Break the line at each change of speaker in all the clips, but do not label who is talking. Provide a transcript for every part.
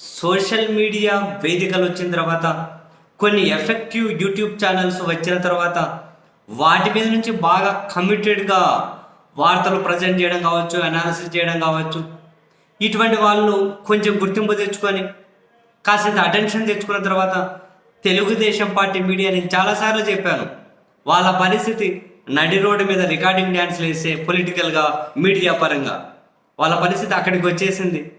Social media వేదికలు వచ్చిన తర్వాత కొన్ని ఎఫెక్టివ్ యూట్యూబ్ ఛానల్స్ వచ్చిన తర్వాత వాటి మీద నుంచి బాగా కమిటెడ్గా వార్తలు ప్రజెంట్ చేయడం కావచ్చు అనాలిసిస్ చేయడం కావచ్చు. ఇటువంటి వాళ్ళు కొంచెం గుర్తింపు తెచ్చుకొని కాసేంత అటెన్షన్ తెచ్చుకున్న తర్వాత తెలుగుదేశం పార్టీ మీడియా నేను చాలాసార్లు చెప్పాను. వాళ్ళ పరిస్థితి నడి రోడ్డు మీద రికార్డింగ్ డ్యాన్స్లు వేసే పొలిటికల్గా మీడియా పరంగా. వాళ్ళ పరిస్థితి అక్కడికి వచ్చేసింది.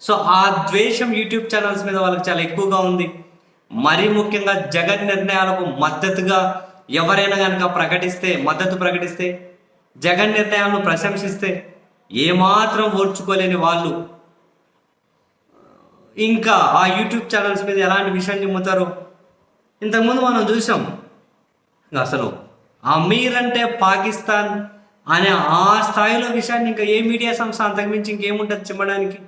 సో ఆ ద్వేషం యూట్యూబ్ ఛానల్స్ మీద వాళ్ళకి చాలా ఎక్కువగా ఉంది. మరీ ముఖ్యంగా జగన్ నిర్ణయాలకు మద్దతుగా ఎవరైనా కనుక ప్రకటిస్తే మద్దతు ప్రకటిస్తే జగన్ నిర్ణయాలను ప్రశంసిస్తే ఏమాత్రం ఓర్చుకోలేని వాళ్ళు. ఇంకా ఆ యూట్యూబ్ ఛానల్స్ మీద ఎలాంటి విషయం చెమ్ముతారు ఇంతకుముందు మనం చూసాం. అసలు అమీర్ అంటే పాకిస్తాన్ అనే ఆ స్థాయిలో విషయాన్ని ఇంకా ఏ మీడియా సంస్థ అంతకుమించి ఇంకేముంటుంది చెప్పడానికి?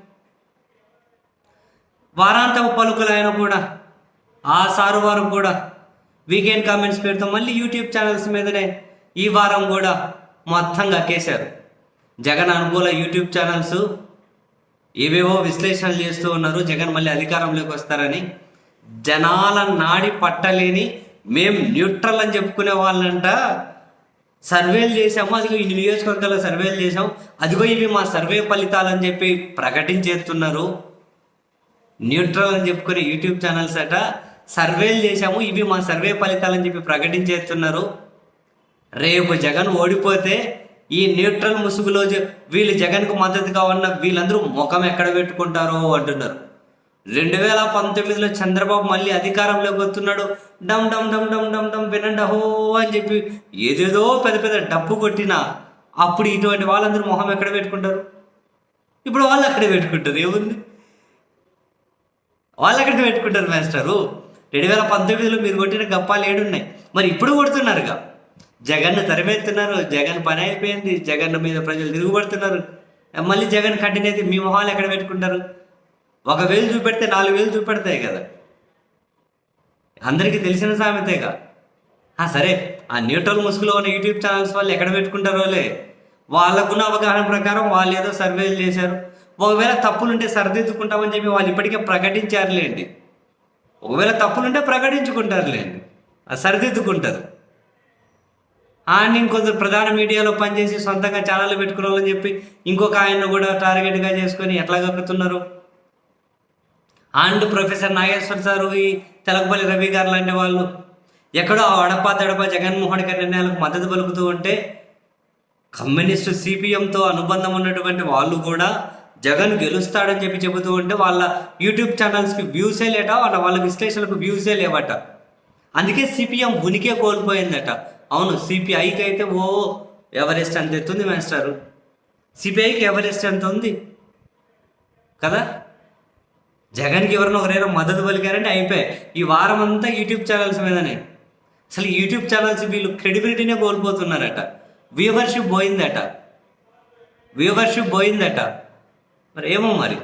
వారాంతపు పలుకులు అయినా కూడా ఆ సారు వారు కూడా. వీకెండ్ కామెంట్స్ పేరుతో మళ్ళీ యూట్యూబ్ ఛానల్స్ మీదనే ఈ వారం కూడా మొత్తంగా కేశారు. జగన్ అనుకూల యూట్యూబ్ ఛానల్స్ ఏవేవో విశ్లేషణలు చేస్తూ ఉన్నారు. జగన్ మళ్ళీ అధికారంలోకి వస్తారని. జనాల నాడి పట్టలేని మేం న్యూట్రల్ అని చెప్పుకునే వాళ్ళంట. సర్వేలు చేసాము అదిగో ఈ నియోజకవర్గాల్లో సర్వేలు చేసాం అదిగో ఇవి మా సర్వే ఫలితాలు అని చెప్పి ప్రకటించేస్తున్నారు. న్యూట్రల్ అని చెప్పుకునే యూట్యూబ్ ఛానల్స్ అట సర్వేలు చేశాము. ఇవి మా సర్వే ఫలితాలని చెప్పి ప్రకటించేస్తున్నారు. రేపు జగన్ ఓడిపోతే ఈ న్యూట్రల్ ముసుగులో వీళ్ళు జగన్కు మద్దతుగా ఉన్న వీళ్ళందరూ ముఖం ఎక్కడ పెట్టుకుంటారో అంటున్నారు. రెండు వేల పంతొమ్మిదిలో చంద్రబాబు మళ్ళీ అధికారంలోకి వస్తున్నాడు. డమ్ డమ్ డమ్ డమ్ డమ్ డమ్ వినండి హో అని చెప్పి ఏదేదో పెద్ద పెద్ద డబ్బు కొట్టినా అప్పుడు ఇటువంటి వాళ్ళందరూ మొహం ఎక్కడ పెట్టుకుంటారు? ఇప్పుడు వాళ్ళు అక్కడే పెట్టుకుంటారు. ఏముంది? వాళ్ళు ఎక్కడికి పెట్టుకుంటారు మాస్టరు? రెండు వేల పంతొమ్మిదిలో మీరు కొట్టిన గప్పాలు ఏడున్నాయి. మరి ఇప్పుడు కొడుతున్నారుగా. జగన్ తరిమేస్తున్నారు జగన్ పని అయిపోయింది జగన్ మీద ప్రజలు తిరుగుబడుతున్నారు. మళ్ళీ జగన్ కంటిన్యూ అయితే మీ మొహాలు ఎక్కడ పెట్టుకుంటారు? ఒక వేలు చూపెడితే నాలుగు వేలు చూపెడతాయి కదా. అందరికీ తెలిసిన సామెతేగా. సరే ఆ న్యూట్రల్ ముసుగులో ఉన్న యూట్యూబ్ ఛానల్స్ వాళ్ళు ఎక్కడ పెట్టుకుంటారోలే? వాళ్ళకున్న అవగాహన ప్రకారం వాళ్ళు ఏదో సర్వేలు చేశారు. ఒకవేళ తప్పులుంటే సరిదిద్దుకుంటామని చెప్పి వాళ్ళు ఇప్పటికే ప్రకటించారులేండి. ఒకవేళ తప్పులుంటే ప్రకటించుకుంటారులేండి. అది సరిదిద్దుకుంటారు. ఆయన ఇంకొందరు ప్రధాన మీడియాలో పనిచేసి సొంతంగా ఛానల్ పెట్టుకున్నామని చెప్పి ఇంకొక ఆయన్ను కూడా టార్గెట్గా చేసుకొని ఎట్లా గక్కుతున్నారు? అండ్ ప్రొఫెసర్ నాగేశ్వర్ సారు ఈ తెలకపల్లి రవి గారు లాంటి వాళ్ళు ఎక్కడో అడపా తడపా జగన్మోహన్ గారి నిర్ణయాలకు మద్దతు పలుకుతూ ఉంటే కమ్యూనిస్టు సిపిఎంతో అనుబంధం ఉన్నటువంటి వాళ్ళు కూడా జగన్ గెలుస్తాడని చెప్పి చెబుతూ ఉంటే వాళ్ళ యూట్యూబ్ ఛానల్స్కి వ్యూసే లేట వాళ్ళ వాళ్ళ విశ్లేషణకు వ్యూసే లేవట. అందుకే సిపిఎం ఉనికే కోల్పోయిందట. అవును సిపిఐకి అయితే ఓ ఎవరెస్ట్ అంత ఎత్తుంది మాస్టర్ సిపిఐకి ఎవరెస్ట్ ఎంత ఉంది? కదా? జగన్కి ఎవరైనా ఒకరైనా మద్దతు పలికారంటే అయిపోయాయి. ఈ వారం అంతా యూట్యూబ్ ఛానల్స్ మీదనే. అసలు యూట్యూబ్ ఛానల్స్ వీళ్ళు క్రెడిబిలిటీనే కోల్పోతున్నారట. వ్యూవర్షిప్ పోయిందట. వ్యూవర్షిప్ పోయిందట. మరి ఏమో మరి?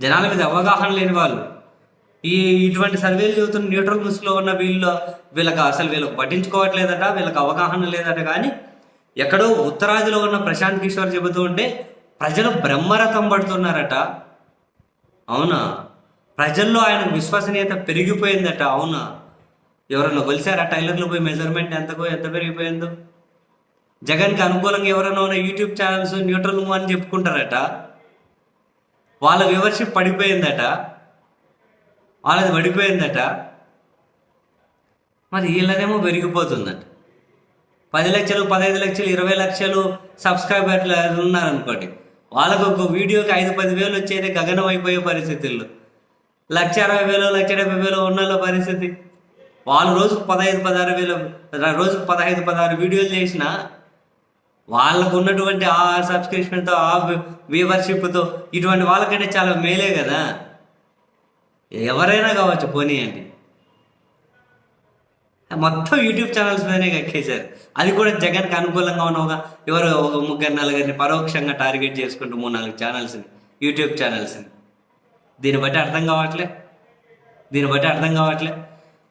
జనాల మీద అవగాహన లేని వాళ్ళు. ఈ ఇటువంటి సర్వేలు చదువుతున్న న్యూట్రల్ ముసుగులో ఉన్న వీళ్ళు వీళ్ళకి అసలు వీళ్ళకి పట్టించుకోవట్లేదట వీళ్ళకి అవగాహన లేదట కానీ ఎక్కడో ఉత్తరాదిలో ఉన్న ప్రశాంత్ కిషోర్ చెబుతూ ఉంటే ప్రజలు బ్రహ్మరథం పడుతున్నారట. అవునా? ప్రజల్లో ఆయన విశ్వసనీయత పెరిగిపోయిందట. అవునా? ఎవరన్నా కొలిసారా? టైలర్లో పోయి మెజర్మెంట్ ఎంతకో ఎంత పెరిగిపోయిందో? జగన్కి అనుకూలంగా ఎవరైనా ఉన్న యూట్యూబ్ ఛానల్స్ న్యూట్రల్ అని చెప్పుకుంటారట. వాళ్ళ వ్యూవర్షిప్ పడిపోయిందట. వాళ్ళది పడిపోయిందట. మరి వీళ్ళదేమో పెరిగిపోతుందట. పది లక్షలు పదహైదు లక్షలు ఇరవై లక్షలు సబ్స్క్రైబర్లు ఉన్నారనుకోండి. వాళ్ళకు ఒక వీడియోకి ఐదు పది వేలు వచ్చేది గగనం అయిపోయే పరిస్థితుల్లో. లక్ష అరవై వేలు లక్ష డెబ్బై వేలు ఉన్న పరిస్థితి. వాళ్ళు రోజుకు పదహైదు పదహారు వేలు రోజుకు పదహైదు పదహారు వీడియోలు చేసినా వాళ్ళకు ఉన్నటువంటి ఆ సబ్స్క్రిప్షన్తో ఆ వ్యూవర్షిప్తో ఇటువంటి వాళ్ళకంటే చాలా మేలే కదా. ఎవరైనా కావచ్చు పోనీ అండి. మొత్తం యూట్యూబ్ ఛానల్స్ మీదనే ఎక్కేశారు. అది కూడా జగన్కి అనుకూలంగా ఉన్న ఒక ఎవరో ఒక ముగ్గురు నలుగురిని పరోక్షంగా టార్గెట్ చేసుకుంటూ మూడు నాలుగు ఛానల్స్ని యూట్యూబ్ ఛానల్స్ని దీన్ని బట్టి అర్థం కావట్లే. దీన్ని బట్టి అర్థం కావట్లే.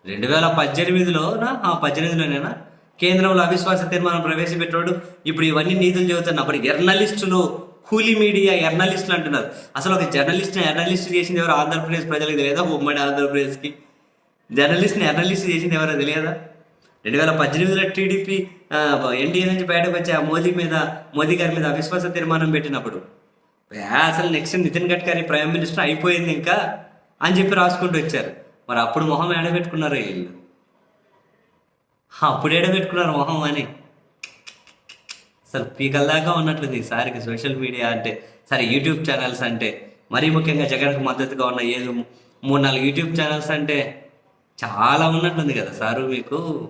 రెండు వేల పద్దెనిమిదిలోనా? పద్దెనిమిదిలోనేనా? కేంద్రంలో అవిశ్వాస తీర్మానం ప్రవేశపెట్టాడు ఇప్పుడు ఇవన్నీ నీతులు చెబుతున్నా అప్పుడు జర్నలిస్టులు కూలీ మీడియా జర్నలిస్టులు అంటున్నారు. అసలు ఒక జర్నలిస్ట్ని జర్నలిస్ట్ చేసింది ఎవరు? ఆంధ్రప్రదేశ్ ప్రజలకు తెలియదా? ఉమ్మడి ఆంధ్రప్రదేశ్కి. జర్నలిస్ట్ని జర్నలిస్ట్ చేసింది ఎవరో తెలియదా? రెండు వేల పద్దెనిమిదిలో టీడీపీ ఎన్డీఏ నుంచి బయటకు వచ్చి ఆ మోదీ మీద మోదీ గారి మీద అవిశ్వాస తీర్మానం పెట్టినప్పుడు అసలు next Nitin Gadkari prime minister అయిపోయింది ఇంకా అని చెప్పి రాసుకుంటూ వచ్చారు. మరి అప్పుడు మొహం ఏడబెట్టుకున్నారు వీళ్ళు. అప్పుడు పెట్టుకున్నారు మొహం అని. అసలు పీకల్లాగా ఉన్నట్లుంది ఈసారికి సోషల్ మీడియా అంటే సరే యూట్యూబ్ ఛానల్స్ అంటే. మరీ ముఖ్యంగా జగన్కు మద్దతుగా ఉన్న ఏదో మూడు నాలుగు యూట్యూబ్ ఛానల్స్ అంటే చాలా ఉన్నట్లుంది కదా సారు మీకు?